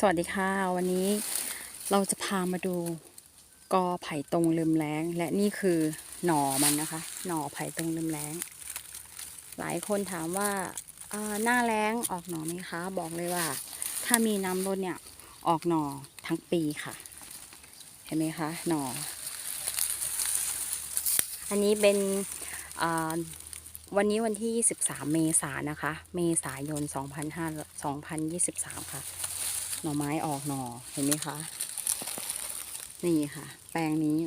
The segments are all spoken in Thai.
สวัสดีค่ะ วันนี้เราจะพามาดูกอไผ่ตรงลืมแรงและนี่คือหน่อมันนะคะ หน่อไผ่ตรงลืมแรงหลายคนถามว่าหน้าแรงออกหน่อไหมคะ บอกเลยว่า ถ้ามีน้ำลดเนี่ยออกหน่อทั้งปีค่ะ เห็นไหมคะหน่อ อันนี้เป็นวันนี้วันที่ 23 เมษายนนะคะ เมษายน 2523 ค่ะ หน่อไม้ออกหน่อเห็นไหมคะ นี่ค่ะ แปลงนี้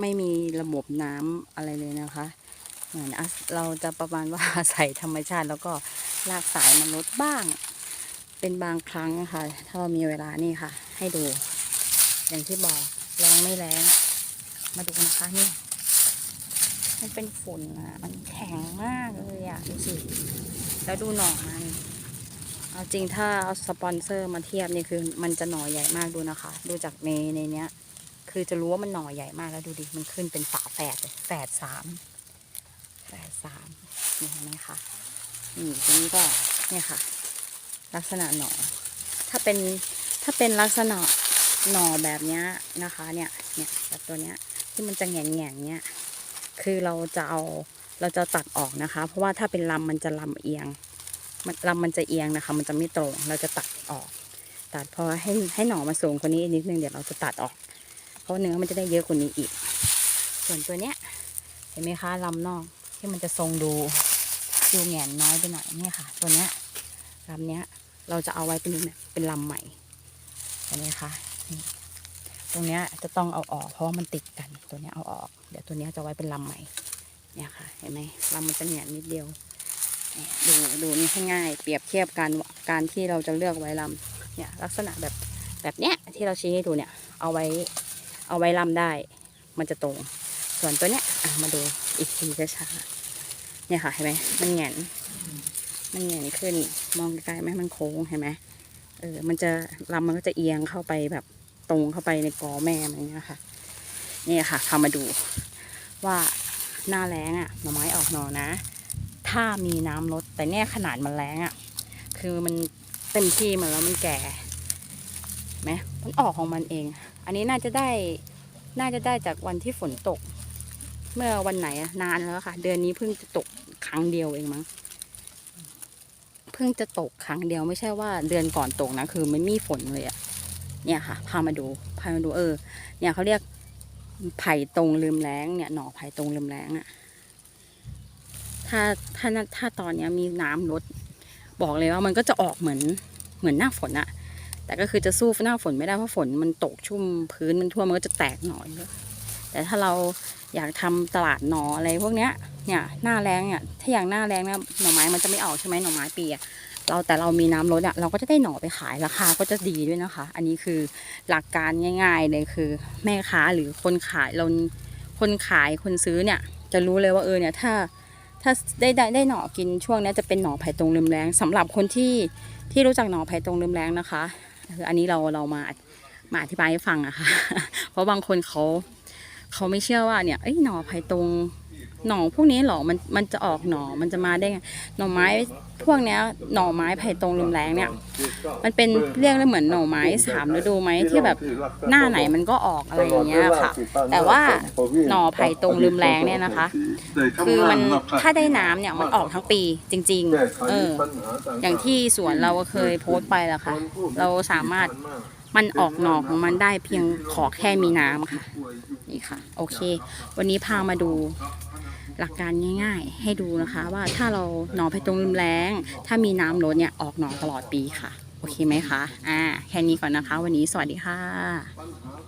ไม่มีระบบน้ำอะไรเลยนะคะ เหมือนเราจะประมาณว่าใส่ธรรมชาติแล้วก็ลากสายมันลดบ้าง เป็นบางครั้งค่ะถ้าเรามีเวลานี่ค่ะ ให้ดู อย่างที่บอกแรงไม่แรงมาดูนะคะนี่มันเป็นฝุ่นอะ มันแข็งมากเลยอะดูสิแล้วดูหน่อมัน เอาจริงถ้าเอาสปอนเซอร์มาเทียบนี่คือมันจะหน่อใหญ่มากดูนะคะ ดูจากในในเนี้ย คือจะรู้ว่ามันหน่อใหญ่มากแล้วดูดิมันขึ้นเป็นฝาแฝดเลยแฝดสามแฝดสามนี่เห็นไหมคะนี่ตรงนี้ก็เนี่ยค่ะ ลักษณะหน่อ ถ้าเป็นถ้าเป็นลักษณะหน่อแบบเนี้ยนะคะเนี่ยเนี่ยแบบตัวเนี้ยที่มันจะแง่งแง่งเนี้ยคือเราจะเอาเราจะตัดออกนะคะ เพราะว่าถ้าเป็นลำมันจะลำเอียง มันลำมันจะเอียงนะคะ มันจะไม่ตรง เราจะตัดออก ตัดพอให้ให้หน่อมาสูงกว่านี้อีกนิดนึงเดี๋ยวเราจะตัดออก เพราะเนื้อมันจะได้เยอะกว่านี้อีก ส่วนตัวเนี้ย เห็นไหมคะลำนอกที่มันจะทรงดูดูแหงนน้อยไปหน่อยนี่ค่ะ ตัวเนี้ยลำเนี้ยเราจะเอาไว้เป็นเนี่ยเป็นลำใหม่เห็นไหมคะตรงเนี้ยจะต้องเอาออกเพราะมันติดกันตัวเนี้ยเอาออก เดี๋ยวตัวเนี้ยจะไว้เป็นลำใหม่เนี่ยค่ะ เห็นไหมลำมันจะแหงนนิดเดียว ดูดูนี่ง่ายเปรียบเทียบการการที่เราจะเลือกไว้ลำเนี่ยลักษณะแบบแบบเนี้ยที่เราชี้ให้ดูเนี่ยเอาไว้เอาไว้ลำได้ มันจะตรง ส่วนตัวเนี้ยมาดูอีกทีช้าๆเนี่ยค่ะเห็นไหมมันแหงนมันแหงนขึ้นมองไกลๆไหมมันโค้งเห็นไหมเออมันจะลำมันก็จะเอียงเข้าไปแบบตรงเข้าไปในกอแม่มันเนี้ยค่ะนี่ค่ะพามาดูว่าหน้าแรงอะหน่อไม้ออกหนอนะ ถ้ามีน้ำลด แต่เนี่ยขนาดมันแรงอะ่ะ คือมันเต็มที่มันแล้วมันแก่ไหมมันออกของมันเอง อันนี้น่าจะได้น่าจะได้จากวันที่ฝนตก เมื่อวันไหนอะนานแล้วค่ะ เดือนนี้เพิ่งจะตกครั้งเดียวเองมั้งเพิ่งจะตกครั้งเดียวไม่ใช่ว่าเดือนก่อนตกนะคือมันมีฝนเลยอะเนี่ยค่ะ พามาดูพามาดูเออ เนี่ยเขาเรียกไผ่ตรงลืมแรงเนี่ยหน่อไผ่ตรงลืมแรงอะ ถ้าถ้าถ้าตอนนี้มีน้ำลดบอกเลยว่ามันก็จะออกเหมือนเหมือนหน้าฝนอะแต่ก็คือจะสู้หน้าฝนไม่ได้เพราะฝนมันตกชุ่มพื้นมันทั่วมันก็จะแตกหน่อยแต่ถ้าเราอยากทำตลาดหนออะไรพวกเนี้ยเนี่ยหน้าแรงเนี่ยถ้าอย่างหน้าแรงเนี่ยหน่อไม้มันจะไม่ออกใช่ไหมหน่อไม้ปีอะเราแต่เรามีน้ำลดอะเราก็จะได้หน่อไปขายราคาก็จะดีด้วยนะคะ อันนี้คือหลักการง่าย ๆเลยคือ แม่ค้าหรือคนขายเราคนขายคนซื้อเนี่ย จะรู้เลยว่าเออเนี่ยถ้า ถ้าได้ได้ได้หน่อกินช่วงนี้จะเป็นหน่อไผ่ตรงลืมแรงสำหรับคนที่ที่รู้จักหน่อไผ่ตรงลืมแรงนะคะคืออันนี้เราเรามามาอธิบายให้ฟังอะค่ะ เพราะบางคนเขาเขาไม่เชื่อว่าเนี่ยเอ้หน่อไผ่ตรง หน่อพวกนี้หรอมันมันจะออกหน่อมันจะมาได้ไงหน่อไม้พวกเนี้ยหน่อไม้ไผ่ตรงลมแรงเนี่ย มันเป็นเรียกได้เหมือนหน่อไม้สามฤดูไหมที่แบบหน้าไหนมันก็ออกอะไรอย่างเงี้ยค่ะ แต่ว่าหน่อไผ่ตรงลืมแรงเนี่ยนะคะ คือมันถ้าได้น้ำเนี่ยมันออกทั้งปีจริง ๆ เออ อย่างที่สวนเราเคยโพสต์ไปแล้วค่ะ เราสามารถมันออกหน่อของมันได้เพียงขอแค่มีน้ำค่ะ นี่ค่ะ โอเค วันนี้พามาดู หลักการง่าย ๆ ให้ดูนะคะว่าถ้าเราหน่อไปตรงริมแรงถ้ามีน้ำลดเนี่ยออกหน่อตลอดปีค่ะ โอเคไหมคะ อ่า แค่นี้ก่อนนะคะ วันนี้สวัสดีค่ะ